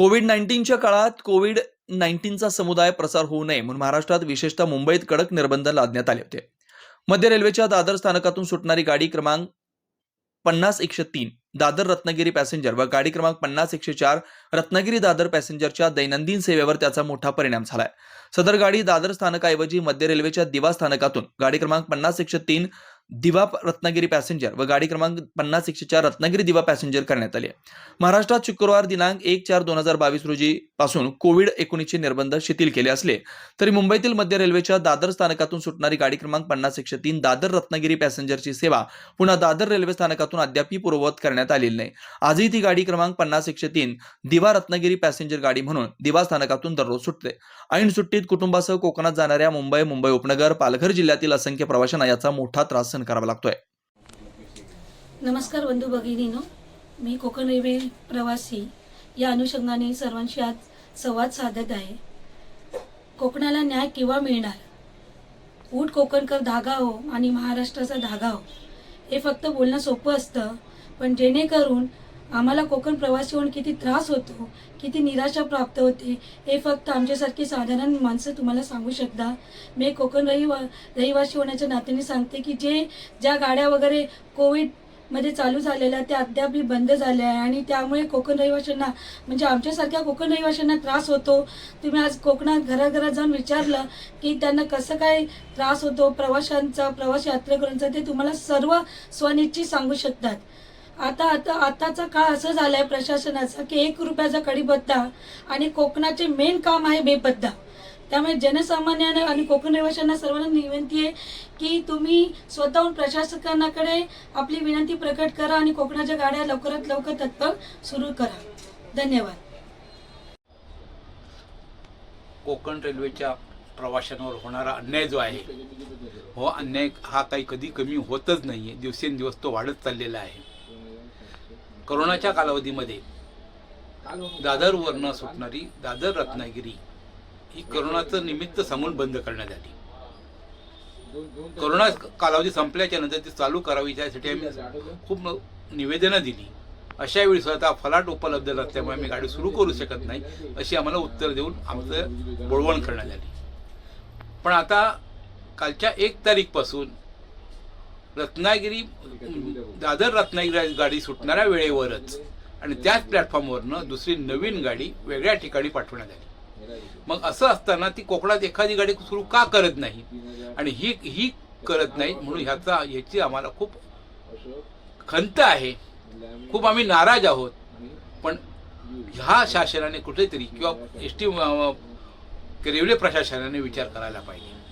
Covid नाईन्टीनच्या काळात Covid नाईन्टीनचा समुदाय प्रसार होऊ नये म्हणून महाराष्ट्रात विशेषतः मुंबईत कडक निर्बंध लादण्यात आले होते. मध्य रेल्वेच्या दादर स्थानकातून सुटणारी गाडी क्रमांक पन्नास एकशे तीन दादर रत्नागिरी पॅसेंजर व गाडी क्रमांक पन्नास एकशे चार रत्नागिरी दादर पॅसेंजरच्या दैनंदिन सेवेवर त्याचा मोठा परिणाम झालाय. सदर गाडी दादर स्थानकाऐवजी मध्य रेल्वेच्या दिवा स्थानकातून गाडी क्रमांक पन्नास एकशे तीन दिवा रत्नागिरी पॅसेंजर व गाडी क्रमांक पन्नास एकशे चार रत्नागिरी दिवा पॅसेंजर करण्यात आली आहे. महाराष्ट्रात शुक्रवार दिनांक एक चार दोन हजार बावीस रोजी पासून कोविड एकोणीसचे निर्बंध शिथिल केले असले तरी मुंबईतील मध्य रेल्वेच्या दादर स्थानकातून सुटणारी गाडी क्रमांक पन्नास एकशे तीन दादर रत्नागिरी पॅसेंजरची सेवा पुन्हा दादर रेल्वे स्थानकातून अद्यापही पूर्ववत करण्यात आलेली नाही. आजही ती गाडी क्रमांक पन्नास एकशे तीन दिवा रत्नागिरी पॅसेंजर गाडी म्हणून दिवा स्थानकातून दररोज सुटते. ऐन सुट्टीत कुटुंबासह कोकणात जाणाऱ्या मुंबई मुंबई उपनगर पालघर जिल्ह्यातील असंख्य प्रवाशांना याचा मोठा त्रास सहन करावा लागतोय. नमस्कार बंधू भगिनीनो. मी कोकण रेल्वे प्रवासी या अनुषंगाने सर्वांशी आज संवाद साधत आहे. कोकणाला न्याय केव्हा मिळणार? ऊट कोकणकर धागा हो आणि महाराष्ट्राचा धागा हो. हे फक्त बोलणं सोपं असतं पण जेणेकरून आम्हाला कोकण प्रवासी होऊन किती त्रास होतो किती निराशा प्राप्त होते हे फक्त आमच्यासारखी साधारण माणसं तुम्हाला सांगू शकता. मी कोकण रहिवा रहिवासी होण्याच्या नात्याने सांगते की जे ज्या गाड्या वगैरे कोविड मध्ये चालू झालेल्या त्या अद्यापही बंद झाल्या आहे आणि त्यामुळे कोकण रहिवाशांना म्हणजे आमच्यासारख्या कोकण रहिवाशांना त्रास होतो. तुम्ही आज कोकणात घराघरात जाऊन विचारलं की त्यांना कसं काय त्रास होतो प्रवाशांचा प्रवास यात्रेकरूंचा ते तुम्हाला सर्व स्वनिश्चित सांगू शकतात. आता आता आताचा काळ असं झालाय प्रशासनाचा की एक रुपयाचा कडीपत्ता आणि कोकणाचे मेन काम आहे बेपत्ता. त्यामुळे जनसामान्यांना आणि कोकण रहिवाशांना सर्वांना विनंती आहे की तुम्ही स्वतःहून प्रशासकांकडे आपली विनंती प्रकट करा आणि कोकणाच्या गाड्या लवकरात लवकर तत्पर सुरू करा. धन्यवाद. कोकण रेल्वेच्या प्रवाशांवर होणारा अन्याय जो आहे हो अन्याय हा काही कधी कमी होतच नाही आहे दिवसेंदिवस तो वाढत चाललेला आहे. करोनाच्या कालावधीमध्ये दादरवरनं सुटणारी दादर रत्नागिरी ही करोनाचं निमित्त सांगून बंद करण्यात आली. करोना कालावधी संपल्याच्या नंतर ती चालू करावी यासाठी आम्ही खूप निवेदनं दिली. अशा वेळी स्वतः फलाट उपलब्ध नसल्यामुळे आम्ही गाडी सुरू करू शकत नाही अशी आम्हाला उत्तर देऊन आमचं बोळवण करण्यात आली. पण आता कालच्या एक तारीखपासून रत्नागिरी दादर रत्नागिरी गाडी सुटणाऱ्या वेळेवरच आणि त्याच प्लॅटफॉर्मवरनं दुसरी नवीन गाडी वेगळ्या ठिकाणी पाठवण्यात आली. मग असं असताना ती कोकणात एखादी गाडी सुरू का करत नाही? आणि ही ही करत नाही म्हणून ह्याचा ह्याची आम्हाला खूप खंत आहे. खूप आम्ही नाराज आहोत. पण ह्या शासनाने कुठेतरी किंवा एस टी रेल्वे प्रशासनाने विचार करायला पाहिजे.